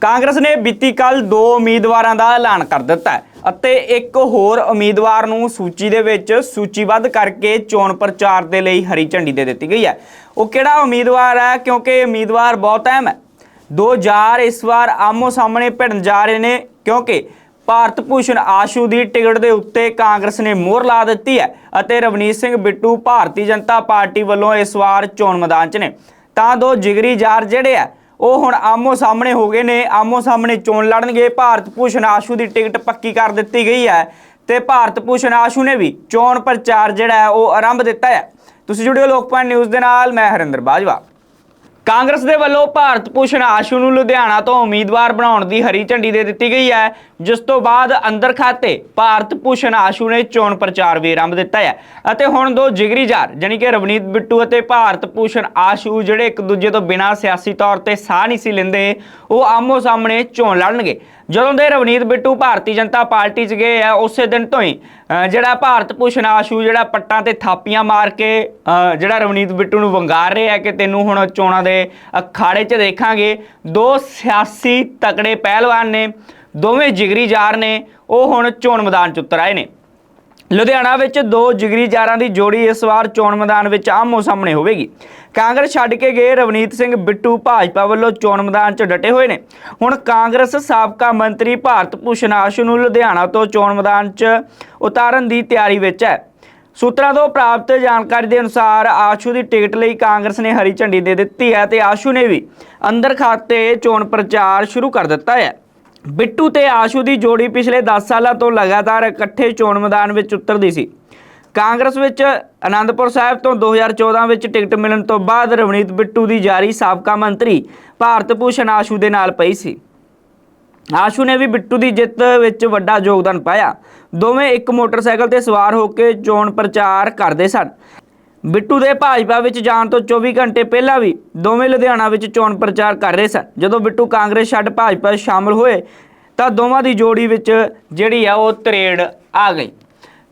ਕਾਂਗਰਸ ਨੇ ਬੀਤੀ ਕੱਲ ਦੋ ਉਮੀਦਵਾਰਾਂ ਦਾ ਐਲਾਨ ਕਰ ਦਿੱਤਾ ਅਤੇ ਇੱਕ ਹੋਰ ਉਮੀਦਵਾਰ ਨੂੰ ਸੂਚੀ ਦੇ ਵਿੱਚ ਸੂਚੀਬੱਧ ਕਰਕੇ ਚੋਣ ਪ੍ਰਚਾਰ ਦੇ ਲਈ ਹਰੀ ਝੰਡੀ ਦੇ ਦਿੱਤੀ ਗਈ ਹੈ। ਉਹ ਕਿਹੜਾ ਉਮੀਦਵਾਰ ਹੈ? ਕਿਉਂਕਿ ਉਮੀਦਵਾਰ ਬਹੁਤ ਅਹਿਮ ਹੈ। ਦੋ ਜਾਰ ਇਸ ਵਾਰ ਆਮੋ ਸਾਹਮਣੇ ਭਿੜਨ ਜਾ ਰਹੇ ਨੇ ਕਿਉਂਕਿ ਭਾਰਤ ਭੂਸ਼ਣ ਆਸ਼ੂ ਦੀ ਟਿਕਟ ਦੇ ਉੱਤੇ ਕਾਂਗਰਸ ਨੇ ਮੋਹਰ ਲਾ ਦਿੱਤੀ ਹੈ ਅਤੇ ਰਵਨੀਤ ਸਿੰਘ ਬਿੱਟੂ ਭਾਰਤੀ ਜਨਤਾ ਪਾਰਟੀ ਵੱਲੋਂ ਇਸ ਵਾਰ ਚੋਣ ਮੈਦਾਨ 'ਚ ਨੇ। ਤਾਂ ਦੋ ਜਿਗਰੀ ਜਾਰ ਜਿਹੜੇ ਆ ਉਹ ਹੁਣ ਆਮੋ ਸਾਹਮਣੇ ਹੋ ਗਏ ਨੇ। ਆਮੋ ਸਾਹਮਣੇ ਚੋਣ ਲੜਨਗੇ। ਭਾਰਤ ਭੂਸ਼ਣ ਆਸ਼ੂ ਦੀ ਟਿਕਟ ਪੱਕੀ ਕਰ ਦਿੱਤੀ ਗਈ ਹੈ ਤੇ ਭਾਰਤ ਭੂਸ਼ਣ ਆਸ਼ੂ ਨੇ ਵੀ ਚੋਣ ਪ੍ਰਚਾਰ ਜਿਹੜਾ ਉਹ ਆਰੰਭ ਦਿੱਤਾ ਹੈ। ਤੁਸੀਂ ਜੁੜਿਓ ਲੋਕਪਾਲ ਨਿਊਜ਼ ਦੇ ਨਾਲ, ਮੈਂ ਹਰਿੰਦਰ ਬਾਜਵਾ। ਕਾਂਗਰਸ ਦੇ ਵੱਲੋਂ ਭਾਰਤ ਭੂਸ਼ਣ ਆਸ਼ੂ ਨੂੰ ਲੁਧਿਆਣਾ ਤੋਂ ਉਮੀਦਵਾਰ ਬਣਾਉਣ ਦੀ ਹਰੀ ਝੰਡੀ ਦੇ ਦਿੱਤੀ ਗਈ ਹੈ, ਜਿਸ ਤੋਂ ਬਾਅਦ ਅੰਦਰ ਖਾਤੇ ਭਾਰਤ ਭੂਸ਼ਣ ਆਸ਼ੂ ਨੇ ਚੋਣ ਪ੍ਰਚਾਰ ਵੀ ਆਰੰਭ ਦਿੱਤਾ ਹੈ। ਅਤੇ ਹੁਣ ਦੋ ਜਿਗਰੀ ਜਾਰ, ਜਾਣੀ ਕਿ ਰਵਨੀਤ ਬਿੱਟੂ ਅਤੇ ਭਾਰਤ ਭੂਸ਼ਣ ਆਸ਼ੂ, ਜਿਹੜੇ ਇੱਕ ਦੂਜੇ ਤੋਂ ਬਿਨਾਂ ਸਿਆਸੀ ਤੌਰ ਤੇ ਸਾਹ ਨਹੀਂ ਸੀ ਲੈਂਦੇ, ਉਹ ਆਮੋ ਸਾਹਮਣੇ ਚੋਣ ਲੜਨਗੇ। ਜਦੋਂ ਦੇ ਰਵਨੀਤ ਬਿੱਟੂ ਭਾਰਤੀ ਜਨਤਾ ਪਾਰਟੀ 'ਚ ਗਏ ਆ, ਉਸੇ ਦਿਨ ਤੋਂ ਹੀ ਜਿਹੜਾ ਭਾਰਤ ਭੂਸ਼ਣ ਆਸ਼ੂ, ਜਿਹੜਾ ਪੱਟਾਂ ਤੇ ਥਾਪੀਆਂ ਮਾਰ ਕੇ ਜਿਹੜਾ ਰਵਨੀਤ ਬਿੱਟੂ ਨੂੰ ਵੰਗਾਰ ਰਿਹਾ ਕਿ ਤੈਨੂੰ ਹੁਣ ਚੋਣਾਂ ਦੇ ਅਖਾੜੇ 'ਚ ਦੇਖਾਂਗੇ। ਦੋ ਸਿਆਸੀ ਤਕੜੇ ਪਹਿਲਵਾਨ ਨੇ, ਦੋਵੇਂ ਜਿਗਰੀ ਜਾਰ ਨੇ, ਉਹ ਹੁਣ ਚੋਣ ਮੈਦਾਨ 'ਚ ਉਤਰ ਆਏ ਨੇ। ਲੁਧਿਆਣਾ ਵਿੱਚ ਦੋ ਜਿਗਰੀ ਜਾਰਾਂ ਦੀ ਜੋੜੀ ਇਸ ਵਾਰ ਚੋਣ ਮੈਦਾਨ ਵਿੱਚ ਆਮੋ ਸਾਹਮਣੇ ਹੋਵੇਗੀ। ਕਾਂਗਰਸ ਛੱਡ ਕੇ ਗਏ ਰਵਨੀਤ ਸਿੰਘ ਬਿੱਟੂ ਭਾਜਪਾ ਵੱਲੋਂ ਚੋਣ ਮੈਦਾਨ 'ਚ ਡਟੇ ਹੋਏ ਨੇ। ਹੁਣ ਕਾਂਗਰਸ ਸਾਬਕਾ ਮੰਤਰੀ ਭਾਰਤ ਭੂਸ਼ਣ ਆਸ਼ੂ ਨੂੰ ਲੁਧਿਆਣਾ ਤੋਂ ਚੋਣ ਮੈਦਾਨ 'ਚ ਉਤਾਰਨ ਦੀ ਤਿਆਰੀ ਵਿੱਚ ਹੈ। ਸੂਤਰਾਂ ਤੋਂ ਪ੍ਰਾਪਤ ਜਾਣਕਾਰੀ ਦੇ ਅਨੁਸਾਰ ਆਸ਼ੂ ਦੀ ਟਿਕਟ ਲਈ ਕਾਂਗਰਸ ਨੇ ਹਰੀ ਝੰਡੀ ਦੇ ਦਿੱਤੀ ਹੈ ਤੇ ਆਸ਼ੂ ਨੇ ਵੀ ਅੰਦਰ ਖਾਤੇ ਚੋਣ ਪ੍ਰਚਾਰ ਸ਼ੁਰੂ ਕਰ ਦਿੱਤਾ ਹੈ। ਬਿੱਟੂ ਤੇ ਆਸ਼ੂ ਦੀ ਜੋੜੀ ਪਿਛਲੇ 10 ਸਾਲਾਂ ਤੋਂ ਲਗਾਤਾਰ ਇਕੱਠੇ ਚੋਣ ਮੈਦਾਨ ਵਿੱਚ ਉਤਰਦੀ ਸੀ। ਕਾਂਗਰਸ ਵਿੱਚ ਆਨੰਦਪੁਰ ਸਾਹਿਬ ਤੋਂ 2014 ਵਿੱਚ ਟਿਕਟ ਮਿਲਣ ਤੋਂ ਬਾਅਦ ਰਵਨੀਤ ਬਿੱਟੂ ਦੀ ਜਾਰੀ ਸਾਬਕਾ ਮੰਤਰੀ ਭਾਰਤ ਭੂਸ਼ਣ ਆਸ਼ੂ ਦੇ ਨਾਲ ਪਈ ਸੀ। ਆਸ਼ੂ ਨੇ ਵੀ ਬਿੱਟੂ ਦੀ ਜਿੱਤ ਵਿੱਚ ਵੱਡਾ ਯੋਗਦਾਨ ਪਾਇਆ। ਦੋਵੇਂ ਇੱਕ ਮੋਟਰਸਾਈਕਲ ਤੇ ਸਵਾਰ ਹੋ ਕੇ ਚੋਣ ਪ੍ਰਚਾਰ ਕਰਦੇ ਸਨ। ਬਿੱਟੂ ਦੇ ਭਾਜਪਾ ਵਿੱਚ ਜਾਣ ਤੋਂ 24 ਘੰਟੇ ਪਹਿਲਾਂ ਵੀ ਦੋਵੇਂ ਲੁਧਿਆਣਾ ਵਿੱਚ ਚੋਣ ਪ੍ਰਚਾਰ ਕਰ ਰਹੇ ਸਨ। ਜਦੋਂ ਬਿੱਟੂ ਕਾਂਗਰਸ ਛੱਡ ਭਾਜਪਾ ਸ਼ਾਮਲ ਹੋਏ, ਤਾਂ ਦੋਵਾਂ ਦੀ ਜੋੜੀ ਵਿੱਚ ਜਿਹੜੀ ਆ ਉਹ ਤਰੇੜ ਆ ਗਈ।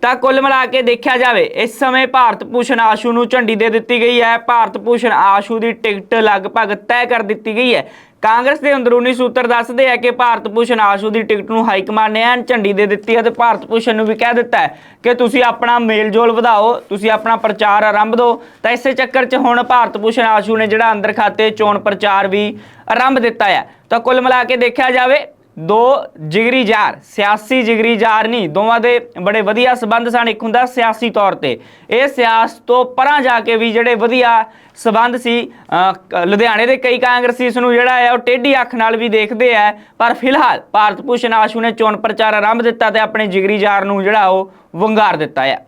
ਤਾਂ ਕੁੱਲ ਮਿਲਾ ਕੇ ਦੇਖਿਆ ਜਾਵੇ, ਇਸ ਸਮੇਂ ਭਾਰਤ ਭੂਸ਼ਣ ਆਸ਼ੂ ਨੂੰ ਝੰਡੀ ਦੇ ਦਿੱਤੀ ਗਈ ਹੈ। ਭਾਰਤ ਭੂਸ਼ਣ ਆਸ਼ੂ ਦੀ ਟਿਕਟ ਲਗਭਗ ਤੈਅ ਕਰ ਦਿੱਤੀ ਗਈ ਹੈ। ਕਾਂਗਰਸ ਦੇ ਅੰਦਰੂਨੀ ਸੂਤਰ ਦੱਸਦੇ ਆ ਕਿ ਭਾਰਤ ਭੂਸ਼ਣ ਆਸ਼ੂ ਦੀ ਟਿਕਟ ਨੂੰ ਹਾਈ ਕਮਾਂਡ ਨੇ ਐਨ ਝੰਡੀ ਦੇ ਦਿੱਤੀ ਹੈ ਤੇ ਭਾਰਤ ਭੂਸ਼ਣ ਨੂੰ ਵੀ ਕਹਿ ਦਿੱਤਾ ਹੈ ਕਿ ਤੁਸੀਂ ਆਪਣਾ ਮੇਲਜੋਲ ਵਧਾਓ, ਤੁਸੀਂ ਆਪਣਾ ਪ੍ਰਚਾਰ ਆਰੰਭ ਦਿਓ। ਤਾਂ ਇਸੇ ਚੱਕਰ 'ਚ ਹੁਣ ਭਾਰਤ ਭੂਸ਼ਣ ਆਸ਼ੂ ਨੇ ਜਿਹੜਾ ਅੰਦਰ ਖਾਤੇ ਚੋਣ ਪ੍ਰਚਾਰ ਵੀ ਆਰੰਭ ਦਿੱਤਾ ਹੈ। ਤਾਂ ਕੁੱਲ ਮਿਲਾ ਕੇ ਦੇਖਿਆ ਜਾਵੇ ਦੋ ਜਿਗਰੀ ਜਾਰ, ਸਿਆਸੀ ਜਿਗਰੀ ਜਾਰ ਨਹੀਂ, ਦੋਵਾਂ ਦੇ ਬੜੇ ਵਧੀਆ ਸਬੰਧ ਸਨ। ਇੱਕ ਹੁੰਦਾ ਸਿਆਸੀ ਤੌਰ ਤੇ। ਇਹ ਸਿਆਸਤ ਤੋਂ ਪਰਾਂ ਜਾ ਕੇ ਵੀ ਜਿਹੜੇ ਵਧੀਆ ਸਬੰਧ ਸੀ ਲੁਧਿਆਣੇ ਦੇ ਕਈ ਕਾਂਗਰਸੀ ਇਸ ਨੂੰ ਜਿਹੜਾ ਹੈ, ਉਹ ਟੇਢੀ ਅੱਖ ਨਾਲ ਵੀ ਦੇਖਦੇ ਆ। ਪਰ ਫਿਲਹਾਲ ਭਾਰਤ ਭੂਸ਼ਣ ਆਸ਼ੂ ਨੇ ਚੋਣ ਪ੍ਰਚਾਰ ਆਰੰਭ ਦਿੱਤਾ ਤੇ ਆਪਣੇ ਜਿਗਰੀ ਜਾਰ ਨੂੰ ਜਿਹੜਾ ਉਹ ਵੰਗਾਰ ਦਿੱਤਾ ਹੈ